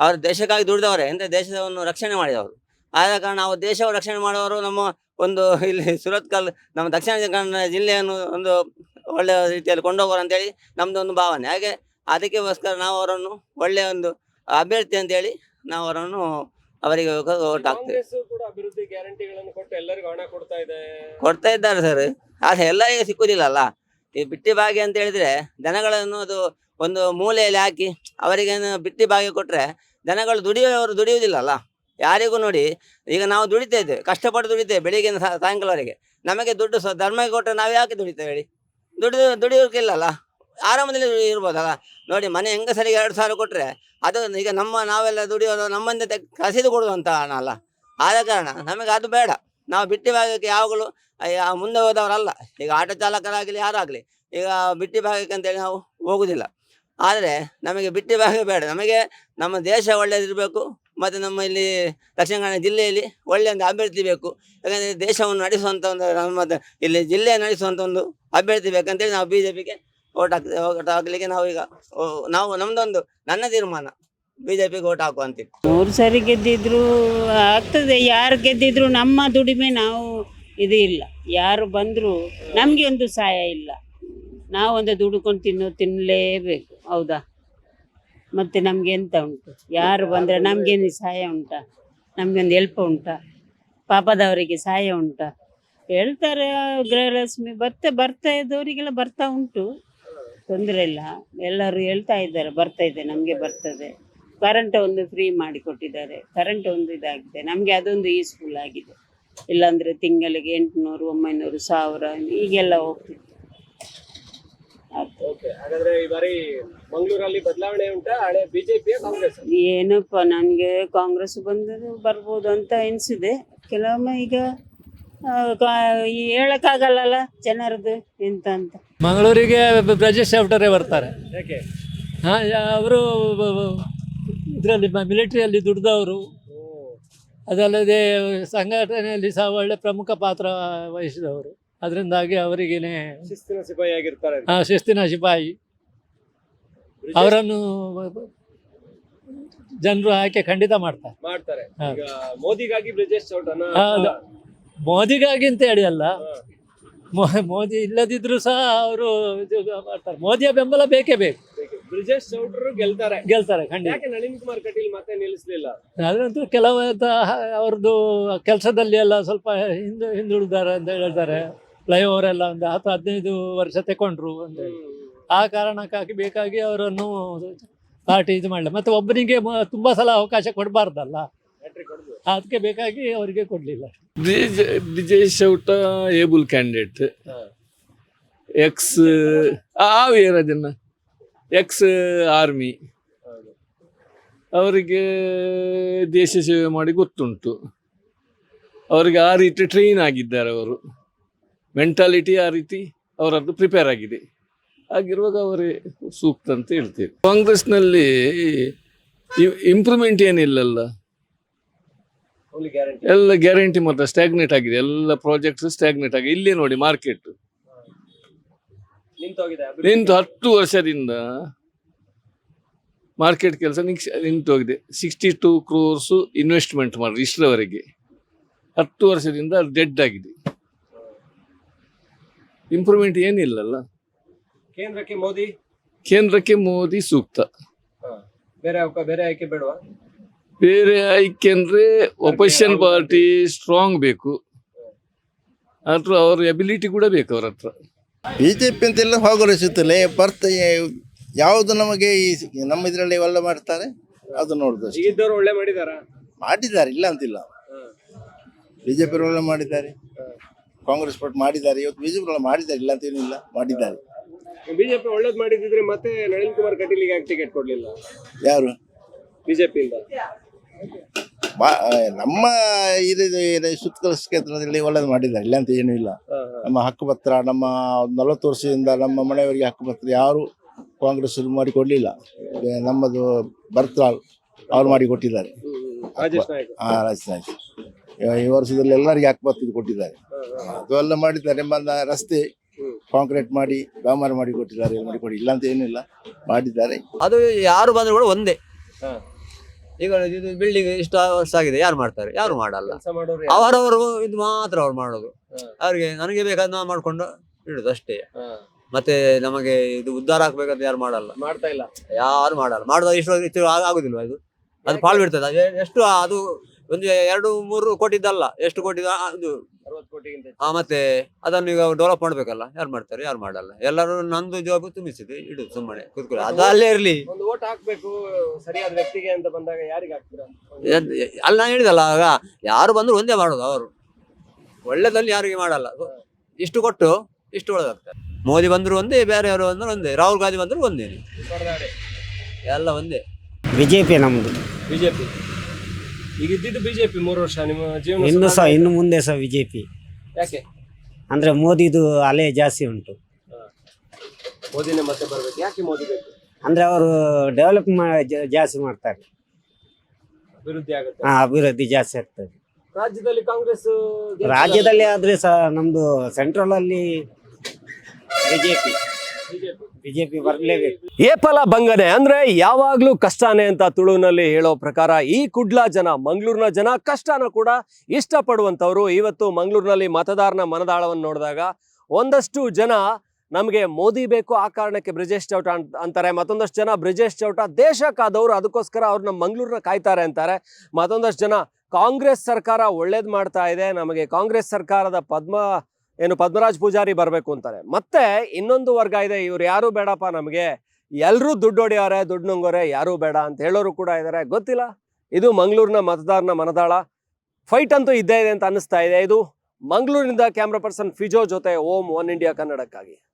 ಅವರು ದೇಶಕ್ಕಾಗಿ ದುಡಿದವರೇ. ಅಂದರೆ ದೇಶವನ್ನು ರಕ್ಷಣೆ ಮಾಡಿದವರು. ಆದ ಕಾರಣ ನಾವು ದೇಶವು ರಕ್ಷಣೆ ಮಾಡುವವರು ನಮ್ಮ ಒಂದು ಇಲ್ಲಿ ಸುರತ್ಕಲ್ ನಮ್ಮ ದಕ್ಷಿಣ ಕನ್ನಡ ಜಿಲ್ಲೆಯನ್ನು ಒಂದು ಒಳ್ಳೆಯ ರೀತಿಯಲ್ಲಿ ಕೊಂಡೋಗೋರು ಅಂತೇಳಿ ನಮ್ಮದು ಒಂದು ಭಾವನೆ. ಹಾಗೆ ಅದಕ್ಕೋಸ್ಕರ ನಾವು ಅವರನ್ನು ಒಳ್ಳೆಯ ಒಂದು ಅಭ್ಯರ್ಥಿ ಅಂತೇಳಿ ನಾವು ಅವರನ್ನು ಅವರಿಗೆ ಓಟ್ ಹಾಕ್ತೇವೆ. ಕಾಂಗ್ರೆಸ್ ಕೂಡ ಅಭಿವೃದ್ಧಿ ಗ್ಯಾರಂಟಿಗಳನ್ನು ಕೊಟ್ಟು ಎಲ್ಲರಿಗೂ ಹಣ ಕೊಡ್ತಾ ಇದೆ. ಕೊಡ್ತಾ ಇದ್ದಾರೆ ಸರ್. ಆದರೆ ಎಲ್ಲರಿಗೆ ಸಿಕ್ಕುದಿಲ್ಲಲ್ಲ. ಈ ಬಿಟ್ಟಿ ಭಾಗ್ಯ ಅಂತ ಹೇಳಿದ್ರೆ ದನಗಳನ್ನು ಅದು ಒಂದು ಮೂಲೆಯಲ್ಲಿ ಹಾಕಿ ಅವರಿಗೆ ಬಿಟ್ಟಿ ಭಾಗ್ಯ ಕೊಟ್ರೆ ದನಗಳು ದುಡಿಯುವವರು ದುಡಿಯುವುದಿಲ್ಲಲ್ಲ. ಯಾರಿಗೂ ನೋಡಿ, ಈಗ ನಾವು ದುಡಿತಾ ಇದ್ದೇವೆ, ಕಷ್ಟಪಟ್ಟು ದುಡಿತೇವೆ ಬೆಳಿಗ್ಗೆ ಸಾಯಂಕಾಲವರೆಗೆ ನಮಗೆ ದುಡ್ಡು ಸ ಧರ್ಮಕ್ಕೆ ಕೊಟ್ಟರೆ ನಾವು ಯಾಕೆ ದುಡಿತೇವೆ ಹೇಳಿ? ದುಡಿದು ದುಡಿಯೋಕ್ಕಿಲ್ಲಲ್ಲ ಆರಾಮದಲ್ಲಿ ಇರ್ಬೋದಲ್ಲ? ನೋಡಿ, ಮನೆ ಹೆಂಗಸರಿಗೆ ಎರಡು ಸಾವಿರ ಕೊಟ್ಟರೆ ಅದು ಈಗ ನಮ್ಮ ನಾವೆಲ್ಲ ದುಡಿಯೋದು ನಮ್ಮಂದೆ ತೆ, ಕಸಿದು ಅಂತ ಹಣ ಅಲ್ಲ ಆದ ಕಾರಣ ನಮಗೆ ಅದು ಬೇಡ. ನಾವು ಬಿಟ್ಟಿ ಭಾಗಕ್ಕೆ ಯಾವಾಗಲೂ ಮುಂದೆ ಹೋದವರಲ್ಲ. ಈಗ ಆಟೋ ಚಾಲಕರಾಗಲಿ, ಯಾರಾಗಲಿ, ಈಗ ಬಿಟ್ಟಿ ಭಾಗಕ್ಕೆ ಅಂತೇಳಿ ನಾವು ಹೋಗುವುದಿಲ್ಲ ಆದರೆ ನಮಗೆ ಬಿಟ್ಟಿ ಭಾಗ ಬೇಡ. ನಮಗೆ ನಮ್ಮ ದೇಶ ಒಳ್ಳೆಯದಿರಬೇಕು ಮತ್ತು ನಮ್ಮ ಇಲ್ಲಿ ದಕ್ಷಿಣ ಕನ್ನಡ ಜಿಲ್ಲೆಯಲ್ಲಿ ಒಳ್ಳೆಯ ಒಂದು ಅಭ್ಯರ್ಥಿ ಬೇಕು. ಯಾಕಂದರೆ ದೇಶವನ್ನು ನಡೆಸುವಂಥ ಒಂದು ನಮ್ಮ ಇಲ್ಲಿ ಜಿಲ್ಲೆ ನಡೆಸುವಂಥ ಒಂದು ಅಭ್ಯರ್ಥಿ ಬೇಕಂತೇಳಿ ನಾವು ಬಿ ಜೆ ಪಿಗೆ ಓಟ್ ಹಾಕ್ತೇವೆ ಓಟ್ ಹಾಕ್ಲಿಕ್ಕೆ ನಾವು ಈಗ ನಾವು ನಮ್ಮದೊಂದು ನನ್ನ ತೀರ್ಮಾನ. ಬಿ ಜೆ ಪಿಗೆ ಓಟ್ ಹಾಕುವ ಅಂತೇಳಿ ಮೂರು ಸರಿ ಗೆದ್ದಿದ್ರು ಆಗ್ತದೆ. ಯಾರು ಗೆದ್ದಿದ್ರು ನಮ್ಮ ದುಡಿಮೆ ನಾವು ಇದು ಇಲ್ಲ. ಯಾರು ಬಂದರೂ ನಮಗೆ ಒಂದು ಸಹಾಯ ಇಲ್ಲ. ನಾವೊಂದು ದುಡ್ಕೊಂಡು ತಿನ್ನೋ ತಿನ್ನಲೇಬೇಕು ಹೌದಾ? ಮತ್ತೆ ನಮಗೆ ಎಂತ ಉಂಟು? ಯಾರು ಬಂದರೆ ನಮಗೇನು ಸಹಾಯ ಉಂಟಾ? ನಮಗೊಂದು ಹೆಲ್ಪ್ ಉಂಟಾ? ಪಾಪದವರಿಗೆ ಸಹಾಯ ಉಂಟಾ? ಹೇಳ್ತಾರೆ ಗೃಹಲಕ್ಷ್ಮಿ ಬರ್ತಾ ಬರ್ತಾ ಇದ್ದವರಿಗೆಲ್ಲ ಬರ್ತಾ ಉಂಟು. ತೊಂದರೆ ಇಲ್ಲ. ಎಲ್ಲರೂ ಹೇಳ್ತಾ ಇದ್ದಾರೆ, ಬರ್ತಾ ಇದೆ, ನಮಗೆ ಬರ್ತದೆ. ಕರೆಂಟ್ ಒಂದು ಫ್ರೀ ಮಾಡಿ ಕೊಟ್ಟಿದ್ದಾರೆ. ಕರೆಂಟ್ ಒಂದು ಇದಾಗಿದೆ. ನಮಗೆ ಅದೊಂದು ಯೂಸ್ಫುಲ್ ಆಗಿದೆ. ಇಲ್ಲಾಂದ್ರೆ ತಿಂಗಳಿಗೆ ಎಂಟುನೂರು, ಒಂಬೈನೂರು, ಸಾವಿರ ಈಗೆಲ್ಲ ಹೋಗ್ತಿತ್ತು. ಓಕೆ ಹಾಗಾದ್ರೆ ಈ ಬಾರಿ ಮಂಗಳೂರಲ್ಲಿ ಬದಲಾವಣೆ ಉಂಟಾ? ಹಳೆ ಬಿಜೆಪಿ ಕಾಂಗ್ರೆಸ್? ಏನಪ್ಪ ನನಗೆ ಕಾಂಗ್ರೆಸ್ ಬಂದು ಬರ್ಬೋದು ಅಂತ ಎನಿಸಿದೆ. ಕೆಲವೊಮ್ಮೆ ಈಗ ಹೇಳಕ್ಕಾಗಲ್ಲ ಕಾ- ಈ ಹೇಳಕ್ಕಾಗಲ್ಲಲ್ಲ ಜನರದ್ದು ಎಂತ ಅಂತ. ಮಂಗಳೂರಿಗೆ ಬ್ರಜೇಶ್ ಚೌಟರೇ ಬರ್ತಾರೆ. ಯಾಕೆ? ಅವರು ಇದರಲ್ಲಿ ಮಿಲಿಟರಿಯಲ್ಲಿ ದುಡ್ದವರು. ಅದಲ್ಲದೆ ಸಂಘಟನೆಯಲ್ಲಿ ಸಹ ಒಳ್ಳೆ ಪ್ರಮುಖ ಪಾತ್ರ ವಹಿಸಿದವರು. ಅದರಿಂದಾಗಿ ಅವರಿಗೇನೆ ಶಿಸ್ತಿನ ಸಿಪಾಯಿ ಆಗಿರ್ತಾರೆ. ಆ, ಶಿಸ್ತಿನ ಸಿಪಾಯಿ. ಅವರನ್ನು ಜನರು ಆಯ್ಕೆ ಖಂಡಿತ ಮಾಡ್ತಾರೆ. ಮಾಡ್ತಾರೆ. ಈಗ ಮೋದಿಗಾಗಿ ಬ್ರಿಜೇಶ್ ಚೌಟನ ಹೌದು. ಮೋದಿಗಾಗಿ ಅಂತ ಹೇಳಿ ಅಲ್ಲ. ಮೋ- ಮೋದಿ ಇಲ್ಲದಿದ್ರು ಸಹ ಅವರು ಮಾಡ್ತಾರೆ. ಮೋದಿಯ ಬೆಂಬಲ ಬೇಕೇ ಬೇಕು. ಬ್ರಿಜೇಶ್ ಚೌಟರು ಗೆಲ್ತಾರೆ. ಗೆಲ್ತಾರೆ ಖಂಡಿತ. ಯಾಕೆ ನಳಿನ್ ಕುಮಾರ್ ಕಟೀಲ್ ಮತ್ತೆ ನಿಲ್ಲಿಸ್ಲಿಲ್ಲ? ಅದಂತೂ ಕೆಲವು ಅವ್ರದ್ದು ಕೆಲಸದಲ್ಲಿ ಎಲ್ಲ ಸ್ವಲ್ಪ ಹಿಂದೆ ಹಿಂದುಳಿದಾರೆ ಅಂತ ಹೇಳ್ತಾರೆ. ಫ್ಲೈಓವರ್ ಎಲ್ಲ ಒಂದು ಹತ್ತು ಹದಿನೈದು ವರ್ಷ ತಗೊಂಡ್ರು ಅಂತ ಹೇಳಿ ಆ ಕಾರಣಕ್ಕಾಗಿ ಬೇಕಾಗಿ ಅವರನ್ನು ಪಾರ್ಟಿ ಇದು ಮಾಡಲಿ ಮತ್ತೆ ಒಬ್ಬನಿಗೆ ಮ- ತುಂಬಾ ಸಲ ಅವಕಾಶ ಕೊಡಬಾರ್ದಲ್ಲ. ಅದಕ್ಕೆ ಬೇಕಾಗಿ ಅವರಿಗೆ ಕೊಡಲಿಲ್ಲ. ವಿಜಯ್ ಶೌಟ ಏಬಲ್ ಕ್ಯಾಂಡಿಡೇಟ್. ಎಕ್ಸ್ ಆ ಅದನ್ನ. ಎಕ್ಸ್ ಆರ್ಮಿ ಅವರಿಗೆ ದೇಶ ಸೇವೆ ಮಾಡಿ ಗೊತ್ತುಂಟು. ಅವರಿಗೆ ಆ ರೀತಿ ಟ್ರೈನ್ ಆಗಿದ್ದಾರೆ ಅವರು. ಮೆಂಟಾಲಿಟಿ ಆ ರೀತಿ ಅವರದ್ದು ಪ್ರಿಪೇರ್ ಆಗಿದೆ. ಹಾಗಿರುವಾಗ ಅವರೇ ಸೂಕ್ತ ಅಂತ ಹೇಳ್ತೀವಿ. ಕಾಂಗ್ರೆಸ್ನಲ್ಲಿ ಇಂಪ್ರೂವ್ಮೆಂಟ್ ಏನಿಲ್ಲಲ್ಲ. ಎಲ್ಲ ಗ್ಯಾರಂಟಿ ಮಾತ್ರ ಸ್ಟ್ಯಾಗ್ನೇಟ್ ಆಗಿದೆ. ಎಲ್ಲ ಪ್ರಾಜೆಕ್ಟ್ಸ್ ಸ್ಟ್ಯಾಗ್ನೇಟ್ ಆಗಿದೆ. ಇಲ್ಲಿ ನೋಡಿ ಮಾರ್ಕೆಟ್ ನಿಂತು ಹತ್ತು ವರ್ಷದಿಂದ ಮಾರ್ಕೆಟ್ ಕೆಲಸ ನಿಂತು ಹೋಗಿದೆ ಸಿಕ್ಸ್ಟಿ ಟೂ ಕ್ರೋರ್ಸು ಇನ್ವೆಸ್ಟ್ಮೆಂಟ್ ಮಾಡಿದ್ರು ಇಷ್ಟರವರೆಗೆ ಹತ್ತು ವರ್ಷದಿಂದ ಡೆಡ್ ಆಗಿದೆ. ಇಂಪ್ರೂವ್ಮೆಂಟ್ ಏನಿಲ್ಲಲ್ಲ. ಕೇಂದ್ರಕ್ಕೆ ಮೋದಿ? ಕೇಂದ್ರಕ್ಕೆ ಮೋದಿ ಸೂಕ್ತ. ಬೇರೆ ಅವಕ ಬೇರೆ ಆಯ್ಕೆ ಬೇಡವಾ? ಬೇರೆ ಆಯ್ಕೆ ಅಂದ್ರೆ ಒಪೋಸಿಷನ್ ಪಾರ್ಟಿ ಸ್ಟ್ರಾಂಗ್ ಬೇಕು. ಅದ್ರ ಅವ್ರ ಎಬಿಲಿಟಿ ಕೂಡ ಬೇಕು ಅವ್ರ ಹತ್ರ. ಬಿ ಜೆ ಪಿ ಅಂತೆಲ್ಲ ಭಾಗವಹಿಸುತ್ತಲೇ ಬರ್ತ ಯಾವುದು ನಮಗೆ ಈ ನಮ್ಮ ಇದರಲ್ಲಿ ಒಳ್ಳೆ ಮಾಡ್ತಾರೆ ಅದು ನೋಡುದು ಅಷ್ಟೇ. ಈಗಿದ್ದವ್ರು ಒಳ್ಳೆ ಮಾಡಿದಾರ? ಮಾಡಿದ್ದಾರೆ ಇಲ್ಲ ಅಂತಿಲ್ಲ. ಬಿ ಜೆ ಪಿ ಒಳ್ಳೆ ಮಾಡಿದ್ದಾರೆ. ಕಾಂಗ್ರೆಸ್ ಪಾರ್ಟಿ ಮಾಡಿದ್ದಾರೆ ಇವತ್ತು ಬಿಜೆಪಿ ಮಾಡಿದ್ದಾರೆ ಇಲ್ಲ ಅಂತ ಏನಿಲ್ಲ ಮಾಡಿದ್ದಾರೆ. ಬಿಜೆಪಿ ಒಳ್ಳೇದು ಮಾಡಿದ್ರೆ ಮತ್ತೆ ನಳಿನ್ ಕುಮಾರ್ ಕಟೀಲಿಗೆ ಯಾಕೆ ಟಿಕೆಟ್ ಕೊಡ್ಲಿಲ್ಲ? ಯಾರು? ಬಿಜೆಪಿ ನಮ್ಮ ಇದು ಸುತ್ತಲ ಕ್ಷೇತ್ರದಲ್ಲಿ ಒಳ್ಳೇದು ಮಾಡಿದ್ದಾರೆ ಇಲ್ಲ ಅಂತ ಏನೂ ಇಲ್ಲ. ನಮ್ಮ ಹಕ್ಕುಪತ್ರ ನಮ್ಮ ನಲವತ್ತು ವರ್ಷದಿಂದ ನಮ್ಮ ಮನೆಯವರಿಗೆ ಹಕ್ಕುಪತ್ರ ಯಾರು ಕಾಂಗ್ರೆಸ್ ಮಾಡಿ ಕೊಡಲಿಲ್ಲ. ನಮ್ಮದು ಭರತ್ಲಾಲ್ ಅವ್ರು ಮಾಡಿ ಕೊಟ್ಟಿದ್ದಾರೆ. ರಾಜೇಶ್ ನಾಯ್ಕ. ಈ ವರ್ಷದಲ್ಲಿ ಎಲ್ಲರಿಗೆ ಹಾಕ್ಬತ್ತು ಇದು ಕೊಟ್ಟಿದ್ದಾರೆ. ಅದು ಎಲ್ಲ ಮಾಡಿದ್ದಾರೆ ಬಂದ ರಸ್ತೆ ಕಾಂಕ್ರೀಟ್ ಮಾಡಿ ಡಾಮರ್ ಮಾಡಿ ಕೊಟ್ಟಿದ್ದಾರೆ ಮಾಡಿ ಕೊಡಿ. ಇಲ್ಲ ಅಂತ ಏನಿಲ್ಲ ಮಾಡಿದ್ದಾರೆ. ಅದು ಯಾರು ಬಂದ್ರು ಕೂಡ ಒಂದೇ. ಈಗ ಇದು ಬಿಲ್ಡಿಂಗ್ ಇಷ್ಟು ವರ್ಷ ಆಗಿದೆ ಯಾರು ಮಾಡ್ತಾರೆ? ಯಾರು ಮಾಡಲ್ಲ? ಅವರವರು ಇದು ಮಾತ್ರ ಅವ್ರು ಮಾಡೋದು. ಅವ್ರಿಗೆ ನನಗೆ ಬೇಕಾದ ನಾವು ಮಾಡ್ಕೊಂಡು ಇಡುದು ಅಷ್ಟೇ. ಮತ್ತೆ ನಮಗೆ ಇದು ಉದ್ಧಾರ ಆಗ್ಬೇಕಂತ ಯಾರು ಮಾಡಲ್ಲ. ಮಾಡ್ತಾ ಇಲ್ಲ. ಯಾರು ಮಾಡಲ್ಲ. ಮಾಡಿದಾಗ ಇಷ್ಟು ಇಷ್ಟು ಆಗ- ಆಗುದಿಲ್ವಾ ಇದು? ಅದು ಪಾಳು ಬಿಡ್ತದೆ. ಎಷ್ಟು ಅದು ಒಂದು ಎರಡು ಮೂರು ಕೋಟಿದಲ್ಲ ಎಷ್ಟು ಕೋಟಿ ಅದು ಹೆಚ್ಚು. ಮತ್ತೆ ಅದನ್ನು ಈಗ ಡೆವಲಪ್ ಮಾಡ್ಬೇಕಲ್ಲ ಯಾರು ಮಾಡ್ತಾರೆ ಯಾರು ಮಾಡಲ್ಲ. ಎಲ್ಲರೂ ನಂದು ಜಾಬ್ ತುಂಬಿಸಿದೆ ಇಡು ಸುಮ್ಮನೆ ಕೂತ್ಕೊಳ್ಳಿ. ಅದು ಅಲ್ಲೇ ಇರ್ಲಿ. ಒಂದು ಓಟ್ ಹಾಕ್ಬೇಕು ಸರಿಯಾದ ವ್ಯಕ್ತಿಗೆ ಅಂತ ಬಂದಾಗ ಯಾರಿಗೆ ಹಾಕ್ತೀರಾ? ಎದ್- ಅಲ್ಲಿ ನಾನು ಹೇಳಿದಲ್ಲ ಆಗ ಯಾರು ಬಂದ್ರು ಒಂದೇ ಮಾಡೋದು ಅವರು. ಒಳ್ಳೇದಲ್ಲಿ ಯಾರಿಗೆ ಮಾಡಲ್ಲ. ಇಷ್ಟು ಕೊಟ್ಟು ಇಷ್ಟು ಒಳ್ಳೇದಾಗ್ತಾರೆ ಮೋದಿ ಬಂದ್ರು ಒಂದೇ ಬೇರೆ ಯಾರು ಬಂದ್ರು ಒಂದೇ ರಾಹುಲ್ ಗಾಂಧಿ ಬಂದ್ರು ಒಂದೇ. ಎಲ್ಲ ಒಂದೇ. ಬಿಜೆಪಿ ನಮ್ದು. ಬಿಜೆಪಿ. ಈಗ ಇದ್ದಿದ್ದು ಬಿಜೆಪಿ ಮೂರು ವರ್ಷ ನಿಮ್ಮ ಜೀವನ ಇನ್ನು ಸಹ ಇನ್ನು ಮುಂದೆ ಸಹ ಬಿಜೆಪಿ. ಯಾಕೆ? ಅಂದ್ರೆ ಮೋದಿದು ಅಲೆ ಜಾಸ್ತಿ ಉಂಟು. ಮೋದಿನೇ ಮತ್ತೆ ಬರ್ಬೇಕು. ಯಾಕೆ ಮೋದಿ ಬೇಕು? ಅಂದ್ರೆ ಅವರು ಡೆವಲಪ್ ಜಾಸ್ತಿ ಮಾಡ್ತಾರೆ. ಅಭಿವೃದ್ಧಿ ಆಗುತ್ತೆ. ಹಾ ಅಭಿವೃದ್ಧಿ ಜಾಸ್ತಿ ಆಗ್ತದೆ. ರಾಜ್ಯದಲ್ಲಿ ಕಾಂಗ್ರೆಸ್ ಗೆಲ್ತದಲ್ಲ? ರಾಜ್ಯದಲ್ಲಿ ಆದ್ರೆ ಸಹ ನಮ್ದು ಸೆಂಟ್ರಲ್ ಅಲ್ಲಿ ಬಿಜೆಪಿ. ಬಿಜೆಪಿ ಬರಲೇಬೇಕು. ಏಪಲ ಬಂಗನೆ ಅಂದ್ರೆ ಯಾವಾಗ್ಲೂ ಕಷ್ಟನೇ ಅಂತ ತುಳುವಿನಲ್ಲಿ ಹೇಳೋ ಪ್ರಕಾರ ಈ ಕುಡ್ಲ ಜನ, ಮಂಗಳೂರಿನ ಜನ ಕಷ್ಟನ ಕೂಡ ಇಷ್ಟಪಡುವಂತವ್ರು ಇವತ್ತು ಮಂಗಳೂರಿನಲ್ಲಿ ಮತದಾರನ ಮನದಾಳವನ್ನು ನೋಡಿದಾಗ ಒಂದಷ್ಟು ಜನ ನಮಗೆ ಮೋದಿ ಬೇಕು, ಆ ಕಾರಣಕ್ಕೆ ಬ್ರಿಜೇಶ್ ಚೌಟ ಅಂತ ಅಂತಾರೆ. ಮತ್ತೊಂದಷ್ಟು ಜನ ಬ್ರಿಜೇಶ್ ಚೌಟ ದೇಶಕ್ಕಾದವರು, ಅದಕ್ಕೋಸ್ಕರ ಅವ್ರನ್ನ ಮಂಗಳೂರನ್ನ ಕಾಯ್ತಾರೆ ಅಂತಾರೆ. ಮತ್ತೊಂದಷ್ಟು ಜನ ಕಾಂಗ್ರೆಸ್ ಸರ್ಕಾರ ಒಳ್ಳೇದ್ ಮಾಡ್ತಾ ಇದೆ. ನಮಗೆ ಕಾಂಗ್ರೆಸ್ ಸರ್ಕಾರದ ಪದ್ಮ ಏನು ಪದ್ಮರಾಜ್ ಪೂಜಾರಿ ಬರಬೇಕು ಅಂತಾರೆ. ಮತ್ತೆ ಇನ್ನೊಂದು ವರ್ಗ ಇದೆ, ಇವ್ರು ಯಾರು ಬೇಡಪ್ಪ ನಮಗೆ. ಎಲ್ಲರೂ ದುಡ್ಡು ಹೊಡೆಯೋರೆ, ದುಡ್ಡು ನುಂಗೋರೆ, ಯಾರೂ ಬೇಡ ಅಂತ ಹೇಳೋರು ಕೂಡ ಇದ್ದಾರೆ ಗೊತ್ತಿಲ್ಲ? ಇದು ಮಂಗಳೂರಿನ ಮತದಾರನ ಮನದಾಳ. ಫೈಟ್ ಅಂತೂ ಇದ್ದೇ ಇದೆ ಅಂತ ಅನ್ನಿಸ್ತಾ ಇದೆ. ಇದು ಮಂಗಳೂರಿನಿಂದ ಕ್ಯಾಮ್ರಾ ಪರ್ಸನ್ ಫಿಜೋ ಜೊತೆ ಓಂ, ಒನ್ ಇಂಡಿಯಾ ಕನ್ನಡಕ್ಕಾಗಿ.